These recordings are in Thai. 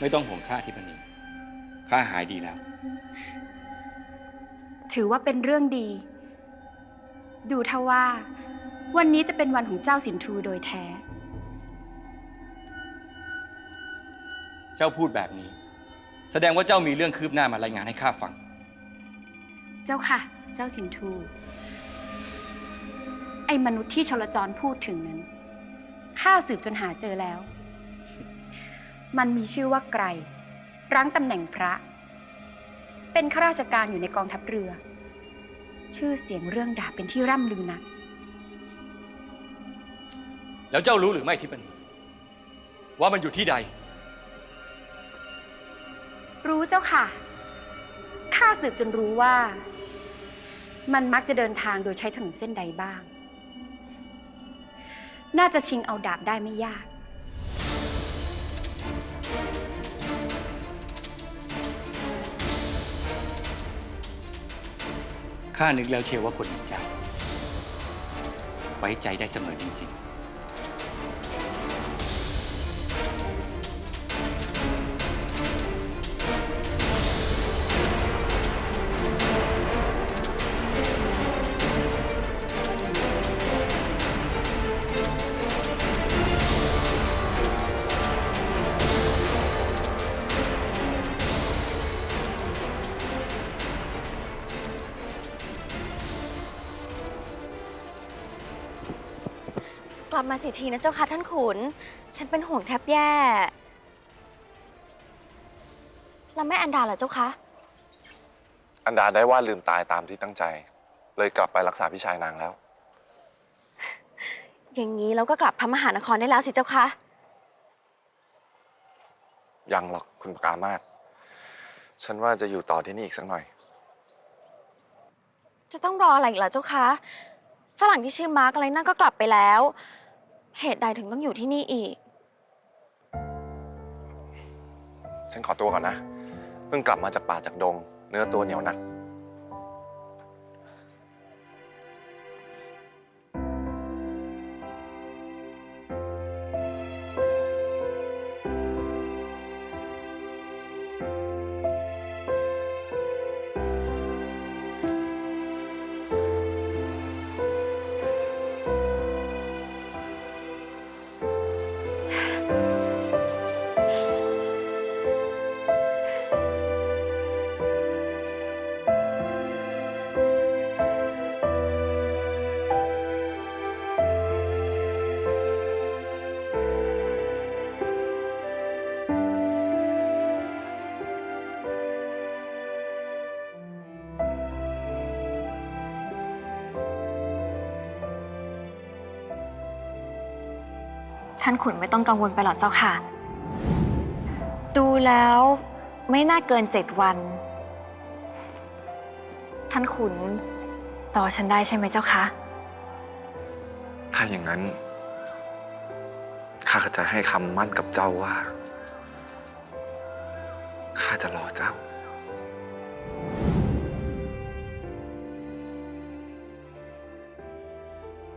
ไม่ต้องห่วงข้าทิพนีข้าหายดีแล้ว ถือว่าเป็นเรื่องดี ดูท่าว่า วันนี้จะเป็นวันของเจ้าสินทูโดยแท้ เจ้าพูดแบบนี้ แสดงว่าเจ้ามีเรื่องคืบหน้ามารายงานให้ข้าฟัง เจ้าค่ะ เจ้าสินทู ไอ้มนุษย์ที่ชลจรพูดถึงนั้นข้าสืบจนหาเจอแล้ว มันมีชื่อว่าไกรรั้งตำแหน่งพระ เป็นข้าราชการอยู่ในกองทัพเรือ ชื่อเสียงเรื่องดาบเป็นที่ร่ำลือนัก แล้วเจ้ารู้หรือไม่ทิพนีว่ามันอยู่ที่ใด รู้เจ้าค่ะ ข้าสืบจนรู้ว่า มันมักจะเดินทางโดยใช้ถนนเส้นใดบ้าง น่าจะชิงเอาดาบได้ไม่ยาก ข้านึกแล้วเชียวว่าคนอย่างเจ้า ไว้ใจได้เสมอจริง ๆ ลับมาสิทีนะเจ้าค่ะท่านขุน ฉันเป็นห่วงแทบแย่ แล้วแม่อันดาล่ะเจ้าคะ อันดาได้ว่าลืมตายตามที่ตั้งใจ เลยกลับไปรักษาพี่ชายนางแล้ว อย่างนี้เราก็กลับพระมหานครได้แล้วสิเจ้าคะยังหรอกคุณปรามาสฉันว่าจะอยู่ต่อที่นี่อีกสักหน่อย จะต้องรออะไรอีกล่ะเจ้าคะ ฝรั่งที่ชื่อมาร์กอะไรนั่นก็กลับไปแล้ว เหตุใดถึงต้องอยู่ที่นี่อีก ฉันขอตัวก่อนนะ เพิ่งกลับมาจากป่าจากดง เนื้อตัวเหนียวหนักานขุนไม่ต้องกังวลไปหรอกเจ้าค่ะ ดูแล้วไม่น่าเกินเจ็ดวัน ท่านขุนรอฉันได้ใช่ไหมเจ้าคะ ถ้าอย่างนั้น ข้าก็จะให้คำมั่นกับเจ้าว่า ข้าจะรอเจ้า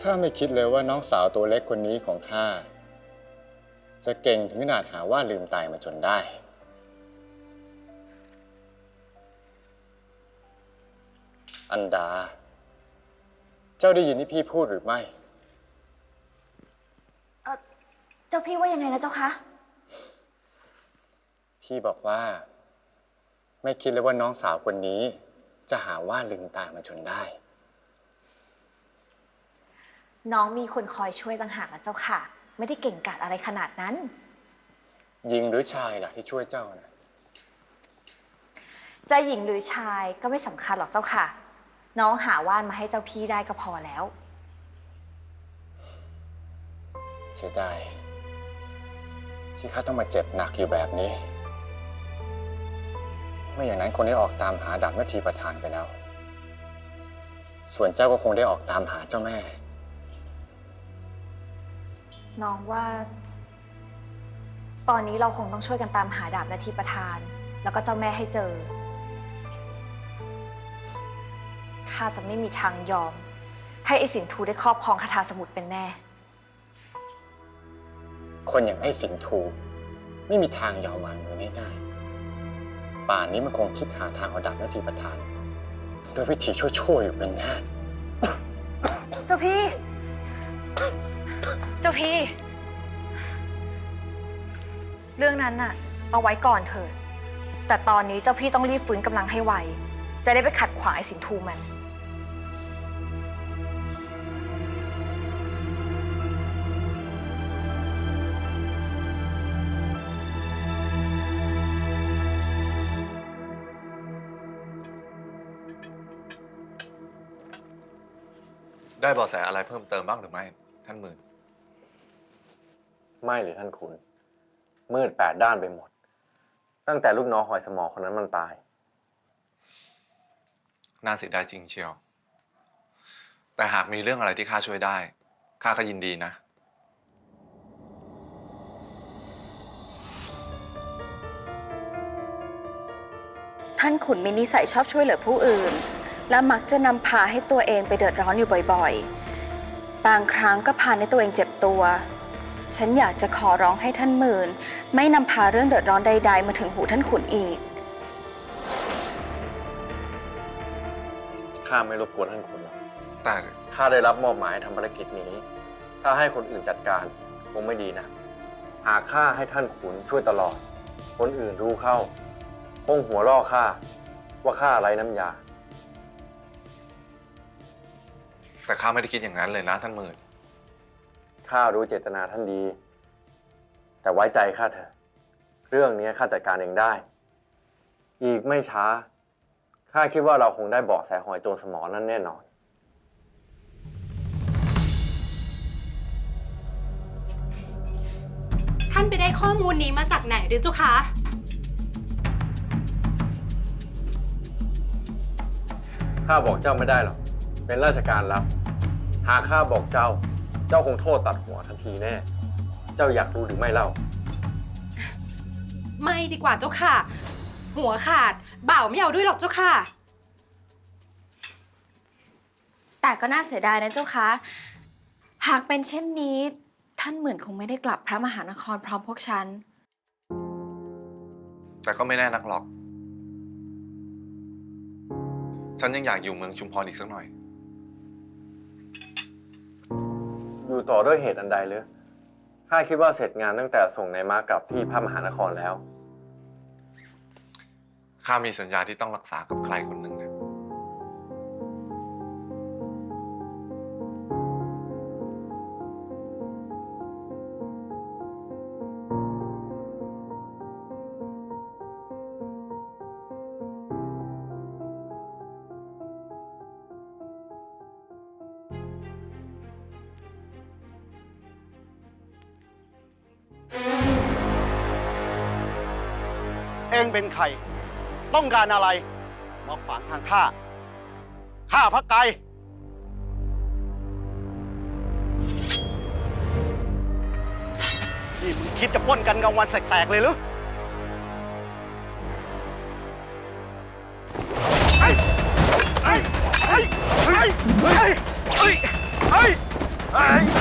ข้าไม่คิดเลยว่าน้องสาวตัวเล็กคนนี้ของข้า จะเก่งถึงขนาดหาว่าลืมตายมาจนได้ อันดา เจ้าได้ยินที่พี่พูดหรือไม่เจ้าพี่ว่ายังไงนะเจ้าคะ พี่บอกว่า ไม่คิดเลยว่าน้องสาวคนนี้ จะหาว่าลืมตายมาจนได้ น้องมีคนคอยช่วยต่างหากละเจ้าค่ะ ไม่ได้เก่งกาจอะไรขนาดนั้น หญิงหรือชายล่ะที่ช่วยเจ้านะจะหญิงหรือชายก็ไม่สำคัญหรอกเจ้าค่ะ น้องหาว่านมาให้เจ้าพี่ได้ก็พอแล้ว เสียดายที่ข้าต้องมาเจ็บหนักอยู่แบบนี้ ไม่อย่างนั้นคงได้ออกตามหาดาบนาทีประธานไปแล้ว ส่วนเจ้าก็คงได้ออกตามหาเจ้าแม่ น้องว่า ตอนนี้เราคงต้องช่วยกันตามหาดาบนาทีประธาน แล้วก็เจ้าแม่ให้เจอ ข้าจะไม่มีทางยอม ให้ไอ้สินทูได้ครอบครองคาถาสมุทรเป็นแน่ คนอย่างไอ้สิงห์ทูไม่มีทางยอมวางมือง่ายๆป่านนี้มันคงคิดหาทางเอาดาบนาทีประธานโดยวิธีชั่วๆอยู่เป็นแน่ เจ้าพี่ เจ้าพี่ เรื่องนั้นน่ะ เอาไว้ก่อนเถิด แต่ตอนนี้เจ้าพี่ต้องรีบฟื้นกำลังให้ไว จะได้ไปขัดขวางไอ้สินทูมัน ได้เบาะแสอะไรเพิ่มเติมบ้างหรือไม่ ท่านหมื่น ไม่เลยท่านคุณ มืดแปดด้านไปหมด ตั้งแต่ลูกน้องหอยสมอคนนั้นมันตาย น่าเสียดายจริงเชียว แต่หากมีเรื่องอะไรที่ข้าช่วยได้ ข้าก็ยินดีนะ ท่านขุนมีนิสัยชอบช่วยเหลือผู้อื่น และมักจะนำพาให้ตัวเองไปเดือดร้อนอยู่บ่อยๆ บางครั้งก็พาให้ตัวเองเจ็บตัว ฉันอยากจะขอร้องให้ท่านหมื่น ไม่นำพาเรื่องเดือดร้อนใด ๆ มาถึงหูท่านขุนอีก ข้าไม่รบกวนท่านคุณหรอกแต่ข้าได้รับมอบหมายให้ทำภารกิจนี้ ถ้าให้คนอื่นจัดการคงไม่ดีนะ หากข้าให้ท่านขุนช่วยตลอด คนอื่นรู้เข้า คงหัวล่อข้าว่าข้าไร้น้ำยา แต่ข้าไม่ได้คิดอย่างนั้นเลยนะท่านหมื่น ข้ารู้เจตนาท่านดี แต่ไว้ใจข้าเถอะ เรื่องนี้ข้าจัดการเองได้ อีกไม่ช้า ข้าคิดว่าเราคงได้เบาะแสหอยโจรสมอนั่นแน่นอน ท่านไปได้ข้อมูลนี้มาจากไหนหรือเจ้าคะ ข้าบอกเจ้าไม่ได้หรอก เป็นราชการลับ หากข้าบอกเจ้าเจ้าคงโทษตัดหัวทันทีแน่ เจ้าอยากรู้หรือไม่เล่า ไม่ดีกว่าเจ้าค่ะ หัวขาดบ่าวไม่เอาด้วยหรอกเจ้าค่ะ แต่ก็น่าเสียดายนะเจ้าคะ หากเป็นเช่นนี้ท่านหมื่นคงไม่ได้กลับพระมหานครพร้อมพวกฉัน แต่ก็ไม่แน่นักหรอก ฉันยังอยากอยู่เมืองชุมพรอีกสักหน่อย อยู่ต่อด้วยเหตุอันใดหรือข้าคิดว่าเสร็จงานตั้งแต่ส่งนายม้ากลับที่พระมหานครแล้ว ข้ามีสัญญาที่ต้องรักษากับใครคนหนึ่ง เองเป็นใคร ต้องการอะไรมาขวางทางข้า ข้าพระไกรนี่มึงคิดจะป้นกันกลางวันแสกๆเลยหรือเฮ้ยเฮ้ยเฮ้ยเฮ้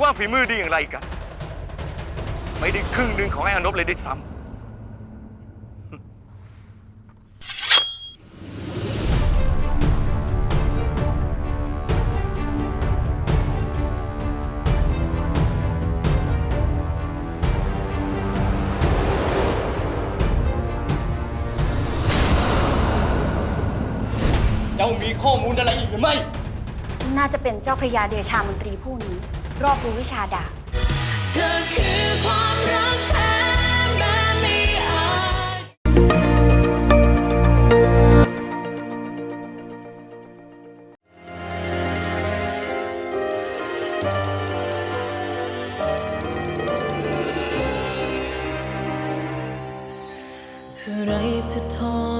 ว่าฝีมือดีอย่างไรกัน ไม่ได้ครึ่งหนึ่งของไอ้อนบเลยได้วยซ้ำเจ้ามีข้อมูลอะไรอีกหรือไม่ น่าจะเป็นเจ้าพระยาเดชามนตรีผู้นี้ รอบรู้วิชาดาบเธอคือความรักแท้แม้ไม่อาจอะไรจะทร